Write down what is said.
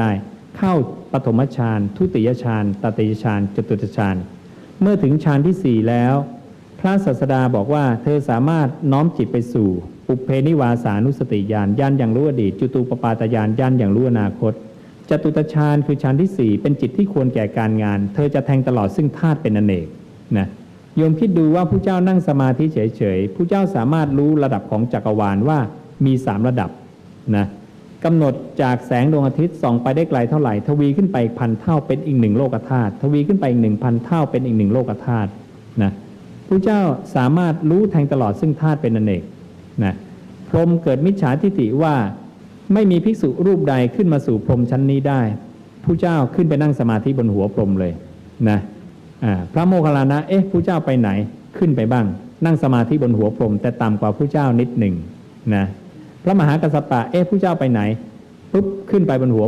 ได้เข้าปฐมฌานทุติยฌานตติยฌานจตุตฌานเมื่อถึงฌานที่สี่แล้ว พระศาสดาบอกว่าเธอสามารถน้อมจิตไปสู่ปุเพนิวาสานุสติญาณญาณอย่างรู้อดีตจุตูปปาตญาณญาณอย่างรู้อนาคตจตุตฌานคือฌานที่สี่เป็นจิตที่ควรแก่การงาน เธอจะแทงตลอดซึ่งธาตุเป็นอเนกนะโยมคิดดูว่าผู้เจ้านั่งสมาธิเฉยๆผู้เจ้าสามารถรู้ระดับของจักรวาลว่ามีสามระดับนะ กำหนดจากแสงดวงอาทิตย์ส่องไปได้ไกลเท่าไหร่ ทวีขึ้นไปอีกพันเท่าเป็นอีกหนึ่งโลกธาตุทวีขึ้นไปอีกหนึ่งพันเท่าเป็นอีกหนึ่งโลกธาตุนะผู้เจ้าสามารถรู้แทงตลอดซึ่งธาตุเป็นอเนกนะพรมเกิดมิจฉาทิฏฐิว่าไม่มีภิกษุรูปใดขึ้นมาสู่พรมชั้นนี้ได้ผู้เจ้าขึ้นไปนั่งสมาธิบนหัวพรมเลยนะพระโมคคัลลานะเอ๊ะผู้เจ้าไปไหนขึ้นไปบ้าง นั่งสมาธิบนหัวพรมแต่ต่ำกว่าผู้เจ้านิดหนึ่งนะ พระมหากัสสปะเอ๊ะผู้เจ้าไปไหนปุ๊บขึ้นไปบนหัว